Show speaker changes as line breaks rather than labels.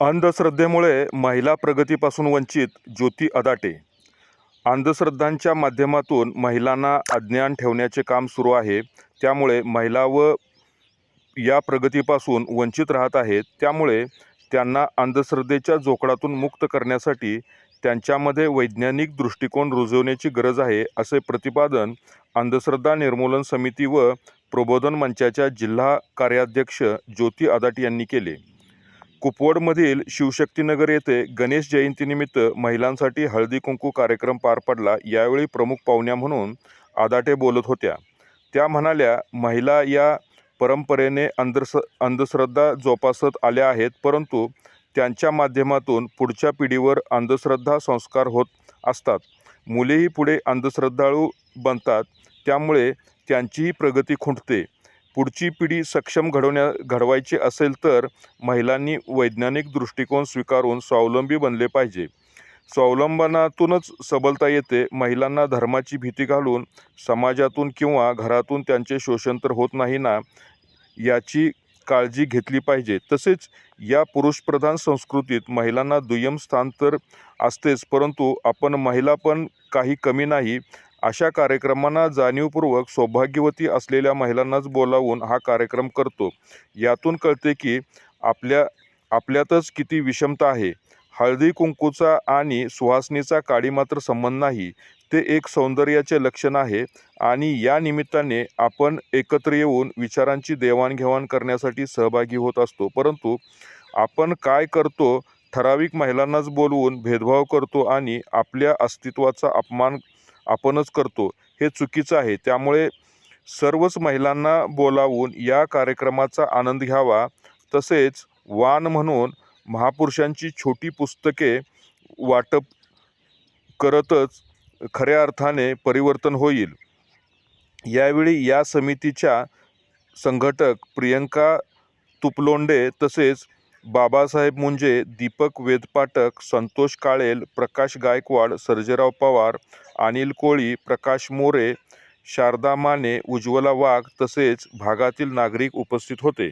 अंधश्रद्धेमुळे महिला प्रगतीपासून वंचित ज्योती अदाटे. अंधश्रद्धांच्या माध्यमातून महिलांना अज्ञान ठेवण्याचे काम सुरू आहे. त्यामुळे महिला व या प्रगतीपासून वंचित राहत आहेत. त्यामुळे त्यांना अंधश्रद्धेच्या जोखडातून मुक्त करण्यासाठी त्यांच्यामध्ये वैज्ञानिक दृष्टिकोन रुजवण्याची गरज आहे असे प्रतिपादन अंधश्रद्धा निर्मूलन समिती व प्रबोधन मंचाच्या जिल्हा कार्याध्यक्ष ज्योती अदाटे यांनी केले. कुपवडमधील शिवशक्तीनगर येथे गणेश जयंतीनिमित्त महिलांसाठी हळदी कुंकू कार्यक्रम पार पडला. यावेळी प्रमुख पाहुण्या म्हणून आदाटे बोलत होत्या. त्या म्हणाल्या महिला या परंपरेने अंधस अंधश्रद्धा जोपासत आल्या आहेत परंतु त्यांच्या माध्यमातून पुढच्या पिढीवर अंधश्रद्धा संस्कार होत असतात. मुलेही पुढे अंधश्रद्धाळू बनतात. त्यामुळे त्यांचीही प्रगती खुंटते. पुढची पिढी सक्षम घडवण्या घडवायची असेल तर महिलांनी वैज्ञानिक दृष्टिकोन स्वीकारून स्वावलंबी बनले पाहिजे. स्वावलंबनातूनच सबलता येते. महिलांना धर्माची भीती घालून समाजातून किंवा घरातून त्यांचे शोषण तर होत नाही ना याची काळजी घेतली पाहिजे. तसेच या पुरुषप्रधान संस्कृतीत महिलांना दुय्यम स्थान तर असतेच परंतु आपण महिला पण काही कमी नाही. अशा कार्यक्रमांना जाणीवपूर्वक सौभाग्यवती असलेल्या महिलांनाच बोलावून हा कार्यक्रम करतो. यातून कळते की आपल्या आपल्यातच किती विषमता आहे. हळदी कुंकूचा आणि सुहासनीचा काळी मात्र संबंध नाही. ते एक सौंदर्याचे लक्षण आहे आणि या निमित्ताने आपण एकत्र येऊन विचारांची देवाणघेवाण करण्यासाठी सहभागी होत असतो. परंतु आपण काय करतो? ठराविक महिलांनाच बोलवून भेदभाव करतो आणि आपल्या अस्तित्वाचा अपमान आपणच करतो. हे चुकीचं आहे. त्यामुळे सर्वच महिलांना बोलावून या कार्यक्रमाचा आनंद घ्यावा. तसेच वान म्हणून महापुरुषांची छोटी पुस्तके वाटप करतच खऱ्या अर्थाने परिवर्तन होईल. यावेळी या समितीच्या संघटक प्रियंका तुपलोंडे तसेच बाबासाहेब मुंजे दीपक वेदपाटक संतोष काळेल प्रकाश गायकवाड सर्जेराव पवार अनिल कोळी प्रकाश मोरे शारदा माने उज्ज्वला वाघ तसेच भागातील नागरिक उपस्थित होते.